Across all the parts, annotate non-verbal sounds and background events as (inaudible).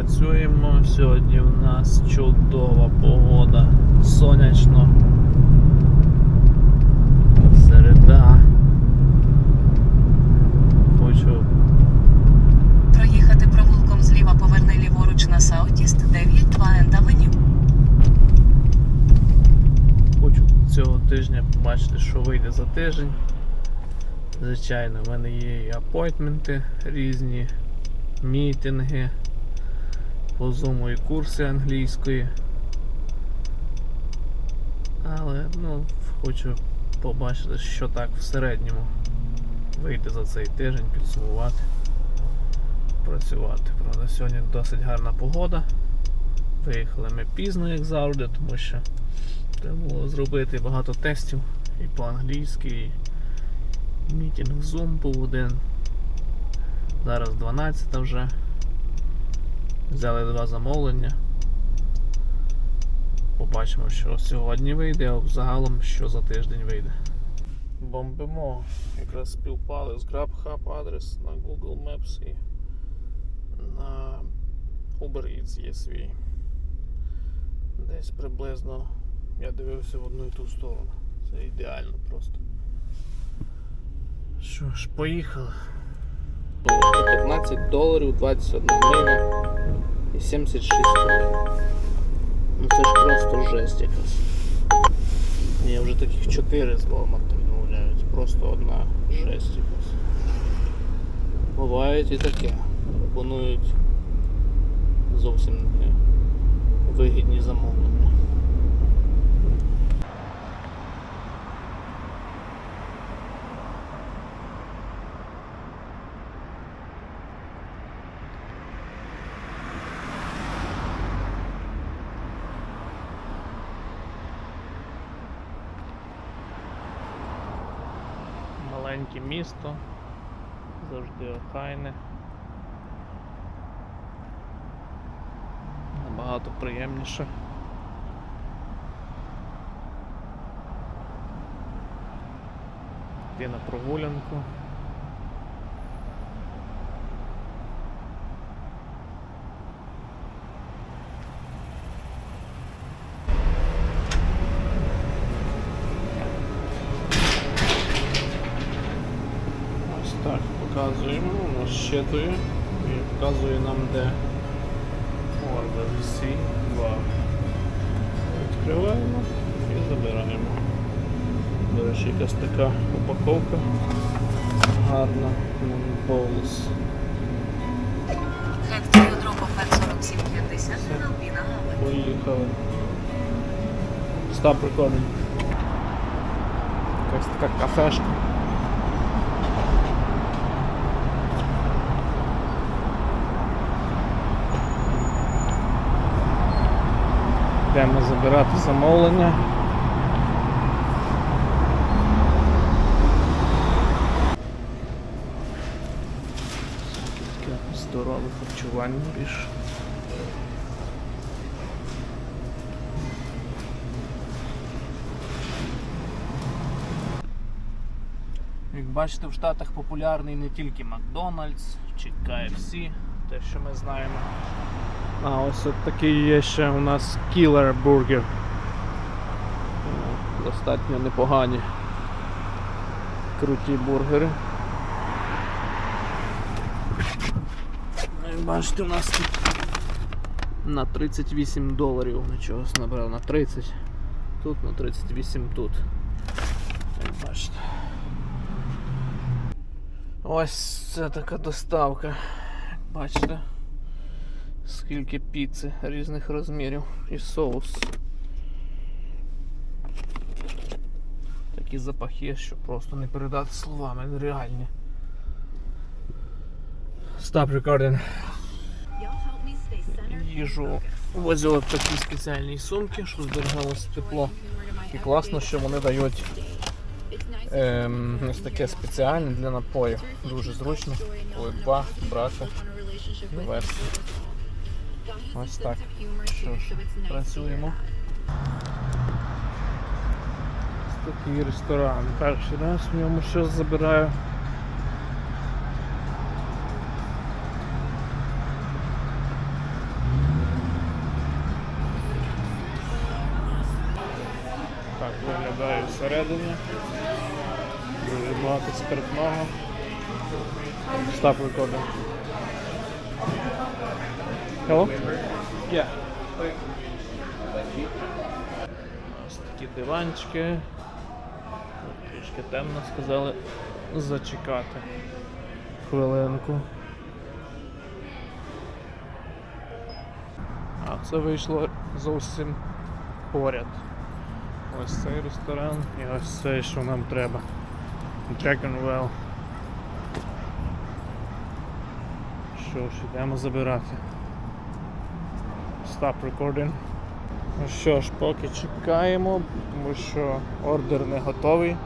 Працюємо. Сьогодні в нас чудова погода. Сонячно. Середа. Хочу Проїхати провулком зліва поверни ліворуч на Саутіст 9 Плаент Авеню. Хочу цього тижня побачити, що вийде за тиждень. Звичайно, в мене є і апойтменти різні, мітинги, по Zoom і курси англійської. Але ну, хочу побачити, що так в середньому вийде за цей тиждень, підсумувати, працювати. Правда, сьогодні досить гарна погода. Виїхали ми пізно, як завжди, тому що Треба було зробити багато тестів і по-англійськи, і мітінг Zoom був один. Зараз 12 вже. Взяли два замовлення. Побачимо, що сьогодні вийде, а загалом що за тиждень вийде. Бомбимо. Якраз співпали з GrabHub адрес на Google Maps і на Uber Eats є свій. Десь приблизно я дивився в одну і ту сторону. Це ідеально просто. Що ж, поїхали. 15 доларів, 21 миля і 76 хвилин. Ну це ж просто жесть якась. Ні, вже таких 4 з Walmart відмовляють. Просто одна жесть якась. Бувають і таке. Пропонують зовсім не вигідні замовлення. Місто, завжди охайне. Набагато приємніше. Йти на прогулянку. Ось так показуємо, воно і показує нам, де орда висить. Два. Відкриваємо і забираємо. До речі, якась така упаковка гарна. Drop off at 4750 Альбіна Авеню. Поїхали. Stop recording. Якась така кафешка. Йдемо забирати замовлення. Таке здорове харчування більше. Як бачите, в Штатах популярний не тільки Макдональдс чи KFC, те, що ми знаємо. А ось такий є ще у нас Burger. Е, Достатньо непогані. Круті бургери. Ну, бачите, у нас тут на 38 доларів ми чогось набрав на 30. Тут на 38 тут. Бачите. Ось це така доставка. Бачите, скільки піци різних розмірів і соус. Такі запахи, що просто не передати словами, нереальні. Stop recording. Їжу возили в такі спеціальні сумки, щоб зберігалося тепло. І класно, що вони дають ем, ось таке спеціальне для напоїв. Дуже зручно. Коли два брати вести. Ось так. Що ж, працюємо. Ось такий ресторан. Перший раз в ньому щось забираю. Так, виглядає всередині. Дуже багато спиртного. Став рекордом. Hello? Yeah. Ось такі диванчики. Трішки темно сказали зачекати хвилинку. А це вийшло зовсім поряд. Ось цей ресторан і ось цей, що нам треба. Well. Що ж, йдемо забирати. Stop recording. Ну що ж, поки чекаємо, тому що ордер не готовий.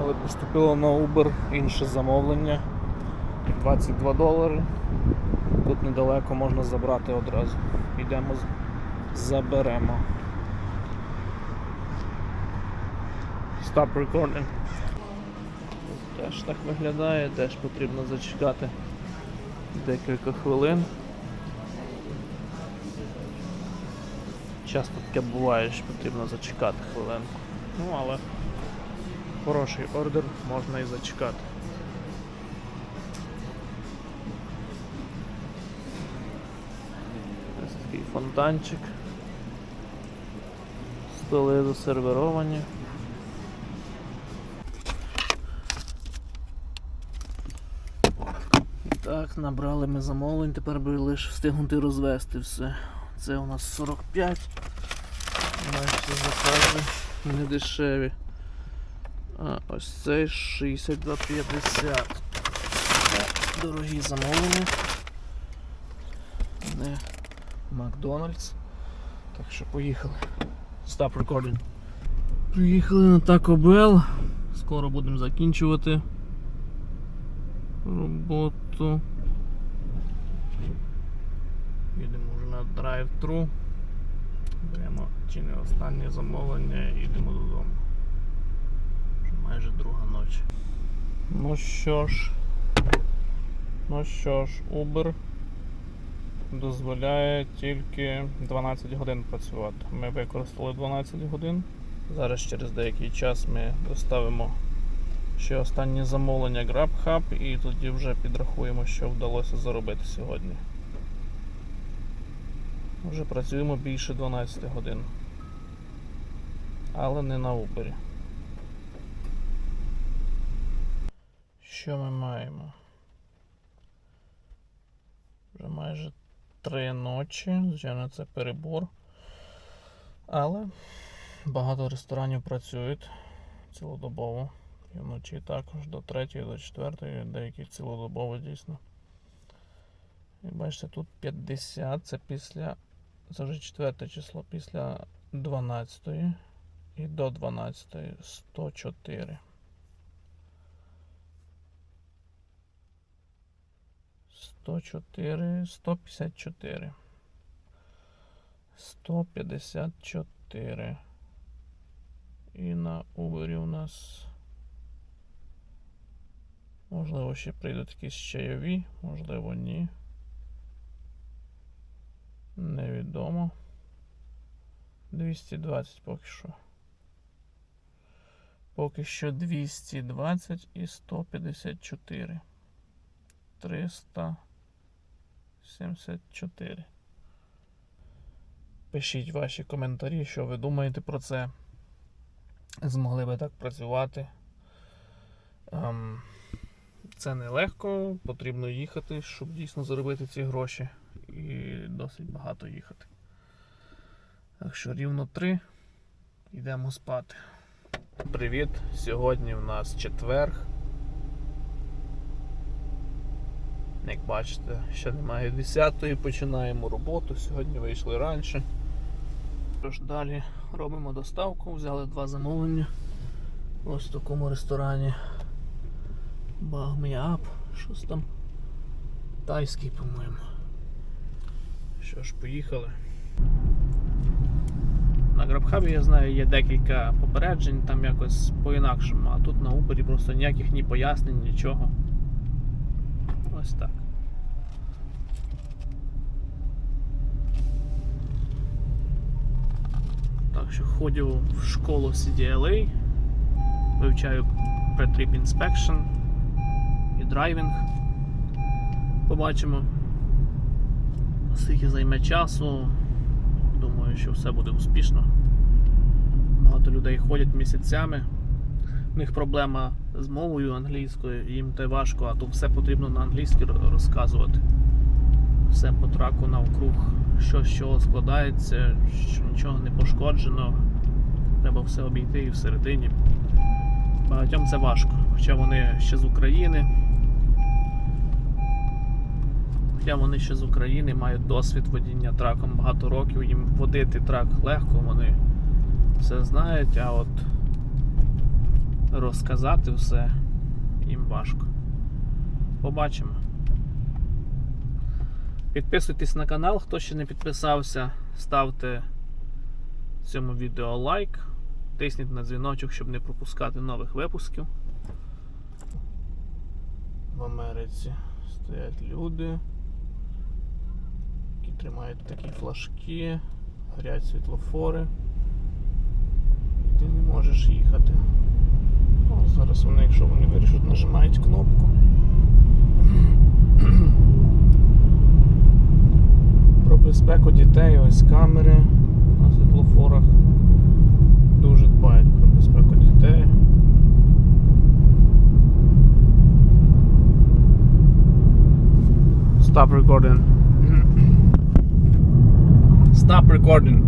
Але поступило на Uber інше замовлення. 22 долари. Тут недалеко можна забрати одразу. Йдемо заберемо. Stop recording. Теж так виглядає, теж потрібно зачекати декілька хвилин. Часто таке буває, що потрібно зачекати хвилинку. Ну, але хороший ордер можна і зачекати. Ось такий фонтанчик. Столи засервіровані. Так, набрали ми замовлень, тепер би лише встигнути розвести все. Це у нас 45. Наші закази не дешеві. А ось цей 62,50. Дорогі замовлення. Не Макдональдс. Так що поїхали. Stop recording. Приїхали на Taco Bell. Скоро будемо закінчувати роботу. Їдемо вже на драйв-тру. Беремо чи не останнє замовлення і йдемо додому. Вже майже друга ночі. Ну що ж. Ну що ж, Uber дозволяє тільки 12 годин працювати. Ми використали 12 годин. Зараз через деякий час ми доставимо ще останнє замовлення GrabHub і тоді вже підрахуємо, що вдалося заробити сьогодні. Вже працюємо більше 12 годин. Але не на Uber. Що ми маємо? Вже майже три ночі. Звичайно, це перебор. Але багато ресторанів працюють цілодобово. І вночі також до 3 до 4, деякі цілодобово дійсно. І бачите, тут 50, це після. Це вже 4 число після 12 і до 12 104. 104, 154. 154. І на Uber у нас. Можливо, ще прийдуть якісь чайові, можливо, ні. Невідомо. 220 поки що. Поки що 220 і 154. 374. Пишіть ваші коментарі, що ви думаєте про це. Змогли би так працювати. Ем, це нелегко, потрібно їхати, щоб дійсно заробити ці гроші. І досить багато їхати. Так що рівно 3. Йдемо спати. Привіт! Сьогодні в нас четверг. Як бачите, ще немає 10-ї, починаємо роботу. Сьогодні вийшли раніше. Тож далі робимо доставку, взяли два замовлення. Ось в такому ресторані. Багміап, щось там. Тайський, по-моєму. Що ж, поїхали. На GrabHub, я знаю, є декілька попереджень, там якось по-інакшому, а тут на Uber просто ніяких ні пояснень, нічого. Ось так. Так що ходжу в школу CDLA, вивчаю pre-trip inspection і драйвінг. Побачимо. Скільки займе часу. Думаю, що все буде успішно. Багато людей ходять місяцями. У них проблема з мовою англійською, їм те важко, а то все потрібно на англійській розказувати. Все по траку навкруг, що з чого складається, що нічого не пошкоджено. Треба все обійти і всередині. Багатьом це важко, хоча вони ще з України. Хоча вони ще з України мають досвід водіння траком багато років, їм водити трак легко, вони все знають, а от розказати все їм важко. Побачимо. Підписуйтесь на канал, хто ще не підписався, ставте цьому відео лайк, тисніть на дзвіночок, щоб не пропускати нових випусків. В Америці стоять люди, тримають такі флажки, горять світлофори. І ти не можеш їхати. О, зараз вони, якщо вони вирішать, нажимають кнопку. (clears throat) Про безпеку дітей, ось камери на світлофорах. Дуже дбають про безпеку дітей. Stop recording. Stop recording.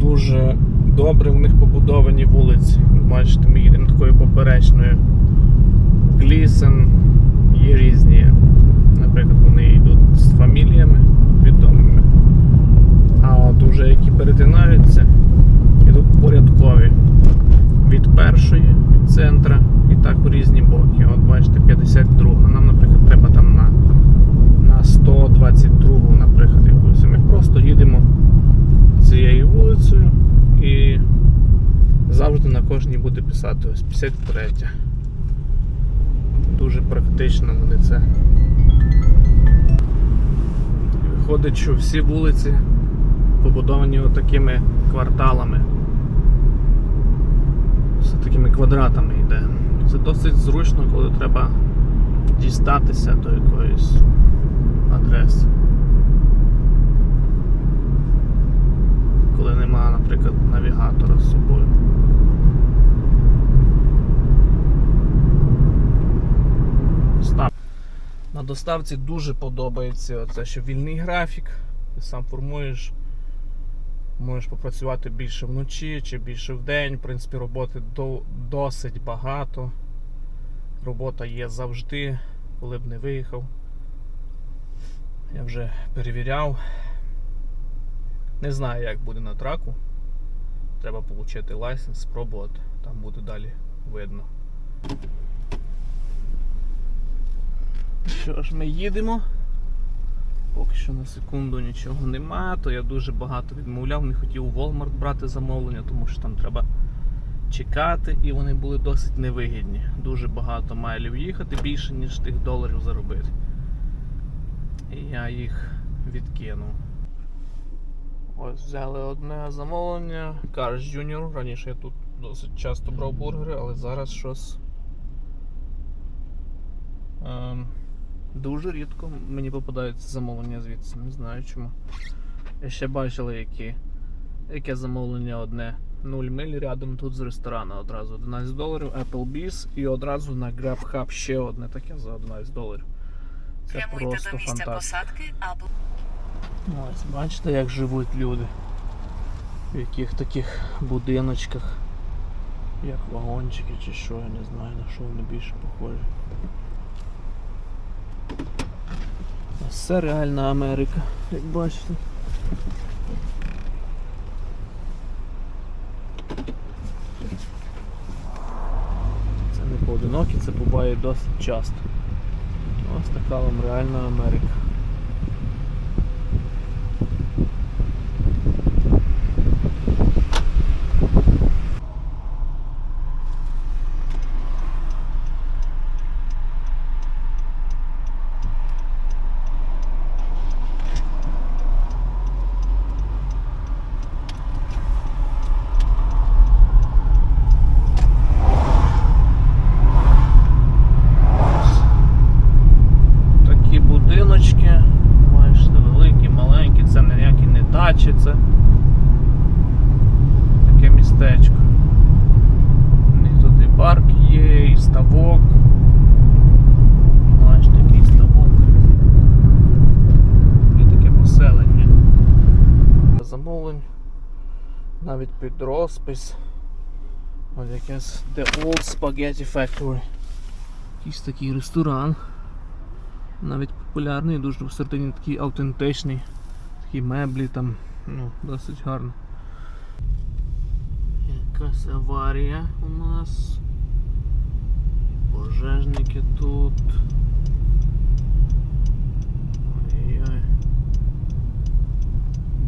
Дуже добре в них побудовані вулиці. Бачите, ми їдемо такою поперечною. Глісен є різні. Наприклад, вони йдуть з фаміліями відомими. А от уже які перетинаються, йдуть порядкові. Від першої, від центра і так у різні боки. От бачите, 52. Нам, наприклад, треба там на, на 122, наприклад, просто їдемо цією вулицею і завжди на кожній буде писати ось 53. Дуже практично вони це. Виходить, що всі вулиці побудовані отакими кварталами. З такими квадратами йде. Це досить зручно, коли треба дістатися до якоїсь адреси. Коли немає, наприклад, навігатора з собою. На доставці дуже подобається це, що вільний графік. Ти сам формуєш. Можеш попрацювати більше вночі чи більше вдень. В принципі, роботи до, досить багато. Робота є завжди, коли б не виїхав. Я вже перевіряв. Не знаю, як буде на траку. Треба отримати лайсенс, спробувати. Там буде далі видно. Що ж, ми їдемо. Поки що на секунду нічого нема, то я дуже багато відмовляв, не хотів у Walmart брати замовлення, тому що там треба чекати і вони були досить невигідні. Дуже багато майлів їхати, більше ніж тих доларів заробити. І я їх відкинув. Ось взяли одне замовлення. Cars Junior. Раніше я тут досить часто брав бургери, але зараз щось. Ем, дуже рідко мені попадаються замовлення звідси, не знаю чому. Я ще бачили, які, яке замовлення одне 0 миль рядом тут з ресторану одразу 11 доларів, Applebee's і одразу на GrabHub ще одне таке за 11 доларів. Це Прямуйте просто до місця фантастика. посадки або Ось, бачите, як живуть люди. В яких таких будиночках. Як вагончики чи що, я не знаю на що вони більше похожі. Ось Це реальна Америка, як бачите. Це не поодинокі, це буває досить часто. Ось така вам реальна Америка. Розпис. Ось якесь The Old Spaghetti Factory. Якийсь такий ресторан. Навіть популярний, дуже всередині такий автентичний. Такі меблі там, ну, досить гарно. Якась аварія у нас. Пожежники тут. Ой-ой.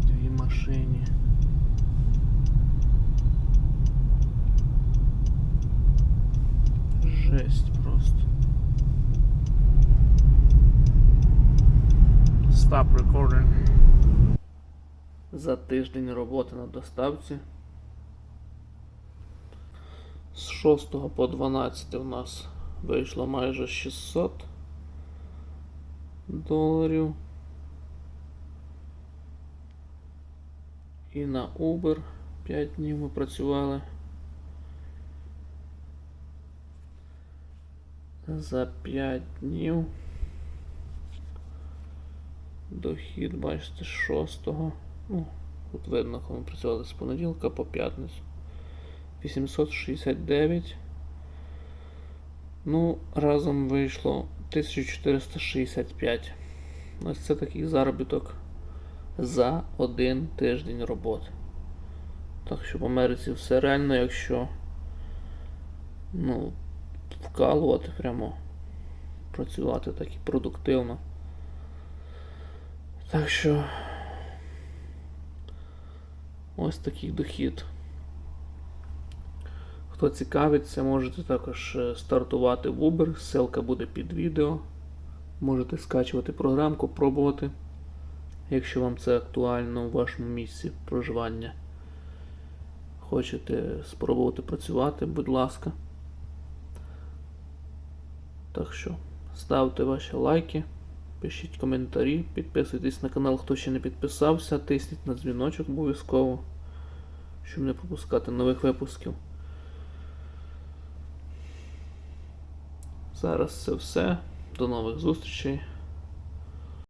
Дві машини. Жесть просто. Stop recording. За тиждень роботи на доставці. З 6 по 12 у нас вийшло майже 600 доларів. І на Uber 5 днів ми працювали. За 5 днів. Дохід, бачите, з 6. Ну, тут видно, коли працювали з понеділка по п'ятницю. 869. Ну, разом вийшло 1465. Ось це такий заробіток за один тиждень роботи. Так що в Америці все реально, якщо ну, вкалувати прямо, працювати так і продуктивно. Так що ось такий дохід. Хто цікавиться, можете також е, стартувати в Uber, ссылка буде під відео. Можете скачувати програмку, пробувати, якщо вам це актуально у вашому місці проживання. Хочете спробувати працювати, будь ласка. Так що, ставте ваші лайки, пишіть коментарі, підписуйтесь на канал, хто ще не підписався, тисніть на дзвіночок обов'язково, щоб не пропускати нових випусків. Зараз це все. До нових зустрічей.